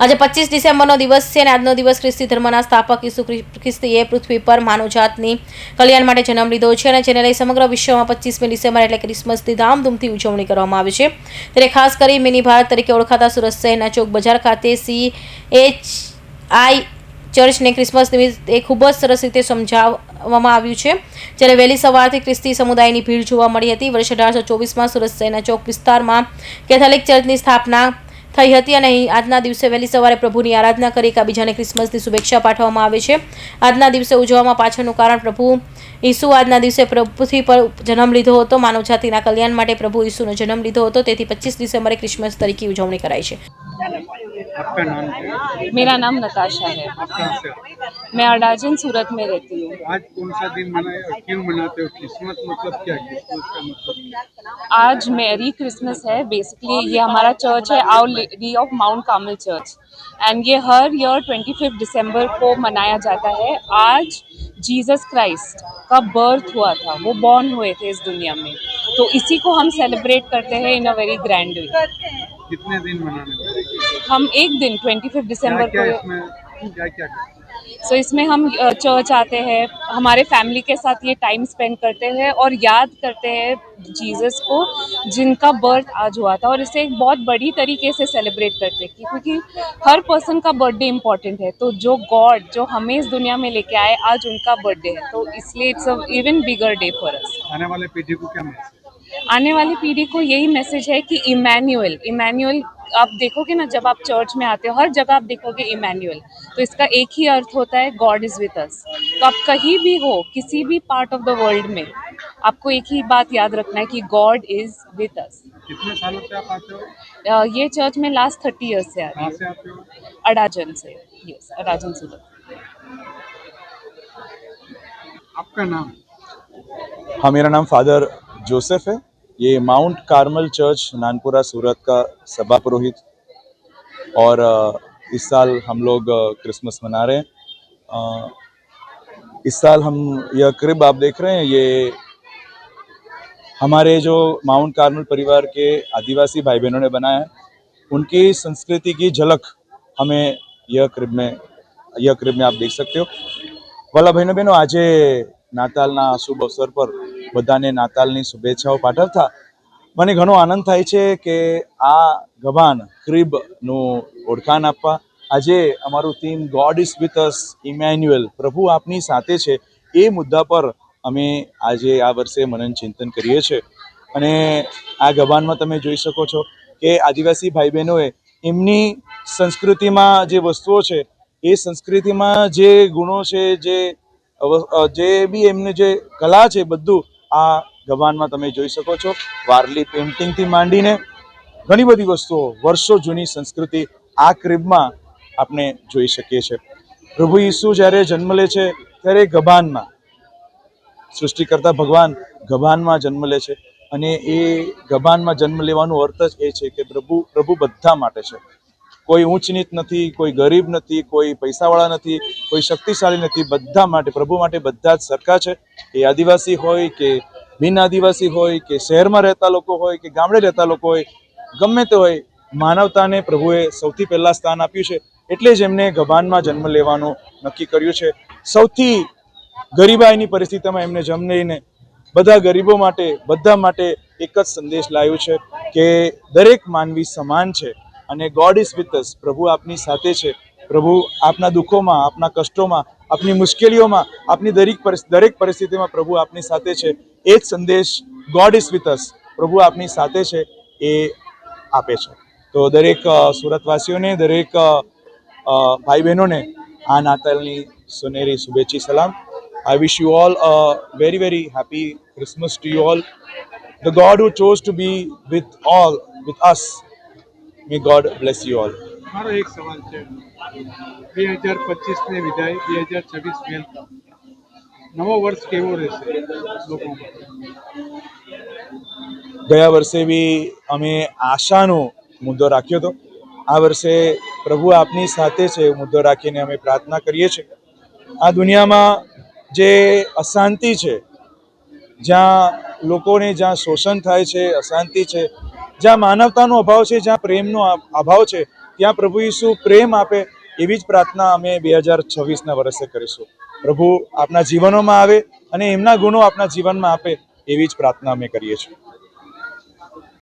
આજે પચીસ ડિસેમ્બરનો દિવસ છે અને આજનો દિવસ ખ્રિસ્તી ધર્મના સ્થાપક ઈસુ ખ્રિ- ખ્રિસ્તીએ પૃથ્વી પર માનવજાતની કલ્યાણ માટે જન્મ લીધો છે અને જેને લઈ સમગ્ર વિશ્વમાં પચીસમી ડિસેમ્બર એટલે ક્રિસમસની ધામધૂમથી ઉજવણી કરવામાં આવે છે. ત્યારે ખાસ કરી મિની ભારત તરીકે ઓળખાતા સુરત શહેરના ચોક બજાર ખાતે સી એચ આઈ ચર્ચને ક્રિસમસ નિમિત્તે ખૂબ જ સરસ રીતે સમજાવવામાં આવ્યું છે. જ્યારે વહેલી સવારથી ખ્રિસ્તી સમુદાયની ભીડ જોવા મળી હતી. વર્ષ અઢારસો ચોવીસમાં સુરત શહેરના ચોક વિસ્તારમાં કેથોલિક ચર્ચની સ્થાપના થઈ હતી અને આજના દિવસે વહેલી સવારે પ્રભુની આરાધના કરી એકબીજાને ક્રિસમસની શુભેચ્છા પાઠવવામાં આવે છે. આજના દિવસે ઉજવવામાં પાછળનું કારણ પ્રભુ ઈસુ. આજના દિવસે પૃથ્વી પર જન્મ લીધો હતો. માનવજાતિના કલ્યાણ માટે પ્રભુ ઈસુનો જન્મ લીધો હતો. તેથી પચીસ ડિસેમ્બરે ક્રિસમસ તરીકે ઉજવણી કરાય છે. आपका नाम है? मेरा नाम नताशा है। मैं अडाजन सूरत में रहती हूँ। आज कौन सा दिन मनाया क्यों मनाते हो? क्रिसमस मतलब क्या है? क्रिसमस का मतलब आज मैरी क्रिसमस है। बेसिकली ये हमारा चर्च है Our Lady of Mount Carmel church and ये हर ईयर ट्वेंटी फिफ्थ दिसंबर को मनाया जाता है। आज जीसस क्राइस्ट का बर्थ हुआ था। वो बॉर्न हुए थे इस दुनिया में। तो इसी को हम सेलिब्रेट करते हैं इन अ वेरी ग्रैंड वे कितने दिन मनाने? हम एक दिन ट्वेंटी फिफ्थ दिसंबर को सो इसमें हम चर्च आते हैं हमारे फैमिली के साथ ये टाइम स्पेंड करते हैं और याद करते हैं जीसस को जिनका बर्थ आज हुआ था और इसे एक बहुत बड़ी तरीके से सेलिब्रेट करते हैं क्योंकि हर पर्सन का बर्थडे इंपॉर्टेंट है। तो जो गॉड जो हमें इस दुनिया में लेके आए आज उनका बर्थडे है। तो इसलिए it's a even bigger day for us आने वाले पीढ़ी को क्या मैसेज आने वाली पीढ़ी को यही मैसेज है कि इमैन्युअल इमैन्युअल आप देखोगे ना जब आप चर्च में आते हो हर जगह आप देखोगे इमैन्युअल तो इसका एक ही अर्थ होता है गॉड इज़ विथ अस तो आप कहीं भी हो किसी भी पार्ट ऑफ़ द वर्ल्ड में आपको एक ही बात याद रखना है कि गॉड इज़ विथ अस कितने सालों से आप आते हो? ये चर्च में लास्ट थर्टी ईयर्स से आ रही है. हो? अडाजन से. यस अडाजन से. आपका नाम? हाँ मेरा नाम फादर जोसेफ है। ये mount Carmel church Nanpura Surat का सभा पुरोहित और इस साल हम लोग क्रिसमस मना रहे हैं। इस साल हम यह क्रिब आप देख रहे हैं, ये हमारे जो माउंट कार्मल परिवार के आदिवासी भाई बहनों ने बनाया है, उनकी संस्कृति की झलक हमें यह क्रिब में, यह क्रिब में आप देख सकते हो। वाला बहनों बहनों आज નાતાલના શુભ અવસર પર બધાને નાતાલની શુભેચ્છાઓ પાઠવતા. મને ઘણો આનંદ થાય છે કે આ ગભાન ક્રિબનું ઓળખાણ આપવા આજે અમારું theme God is with us Emmanuel પ્રભુ આપની સાથે છે. એ મુદ્દા પર અમે આજે આ વર્ષે મનન ચિંતન કરીએ છીએ અને આ ગભાનમાં તમે જોઈ શકો છો કે આદિવાસી ભાઈ બહેનોએ એમની સંસ્કૃતિમાં જે વસ્તુઓ છે, એ સંસ્કૃતિમાં જે ગુણો છે, જે જે બી એમને જે કલા છે બધું, આ ગવાનમાં તમે જોઈ શકો છો. વારલી પેઇન્ટિંગથી માંડીને ઘણી બધી વસ્તુઓ વર્ષો જૂની સંસ્કૃતિ આ ક્રિબમાં આપણે જોઈ શકીએ છીએ. પ્રભુ ઈસુ જ્યારે જન્મ લે છે, ત્યારે ગભાનમાં સૃષ્ટિકર્તા ભગવાન ગભાનમાં જન્મ લે છે. અને એ ગભાનમાં જન્મ લેવાનો અર્થ જ એ છે કે પ્રભુ પ્રભુ બધા માટે છે. કોઈ ઊંચ નીચ નથી, કોઈ ગરીબ નથી, કોઈ પૈસાવાળા નથી, કોઈ શક્તિશાળી નથી. બધા માટે, પ્રભુ માટે બધા જ સરખા છે એ આદિવાસી હોય, કે બિન આદિવાસી હોય, કે શહેરમાં રહેતા લોકો હોય, કે ગામડે રહેતા લોકો હોય, ગમે તે હોય, માનવતાને પ્રભુએ સૌથી પહેલાં સ્થાન આપ્યું છે. એટલે જ એમને ગભાનમાં જન્મ લેવાનું નક્કી કર્યું છે. સૌથી ગરીબાઈની પરિસ્થિતિમાં એમને જન્મ લઈને બધા ગરીબો માટે, બધા માટે એક જ સંદેશ લાવ્યો છે કે દરેક માનવી સમાન છે. અને ગોડ ઇઝ વિથ અસ પ્રભુ આપની સાથે છે. પ્રભુ આપના દુઃખોમાં આપના કષ્ટોમાં આપની મુશ્કેલીઓમાં આપની દરેક દરેક પરિસ્થિતિમાં પ્રભુ આપની સાથે છે. એ જ સંદેશ ગોડ ઇઝ વિથ અસ પ્રભુ આપની સાથે છે એ આપે છે. તો દરેક સુરતવાસીઓને દરેક ભાઈ બહેનોને આ નાતાલની સોનેરી શુભેચ્છી સલામ. I wish you all a very very happy Christmas to you all the God who chose to be with all with us, may God bless you all મારો એક સવાલ છે. બે હજાર પચીસ ને વિદાય બે હજાર છવ્વીસ વેલકમ. નવો વર્ષ કેવો રહેશે લોકો ગયા વર્ષે બી અમે આશાનો મુદ્દો રાખ્યો હતો. આ વર્ષે પ્રભુ આપની સાથે છે એ મુદ્દો રાખીને અમે પ્રાર્થના કરીએ છીએ. આ દુનિયામાં જે અશાંતિ છે જ્યાં લોકોને જ્યાં શોષણ થાય છે અશાંતિ છે જ્યાં માનવતાનો અભાવ છે, જ્યાં પ્રેમનો અભાવ છે, ત્યાં પ્રભુ ઈસુ પ્રેમ આપે એવી જ પ્રાર્થના અમે બે હજાર છવ્વીસના વર્ષે કરીશું. પ્રભુ આપના જીવનોમાં આવે અને એમના ગુણો આપના જીવનમાં આપે એવી જ પ્રાર્થના અમે કરીએ છીએ.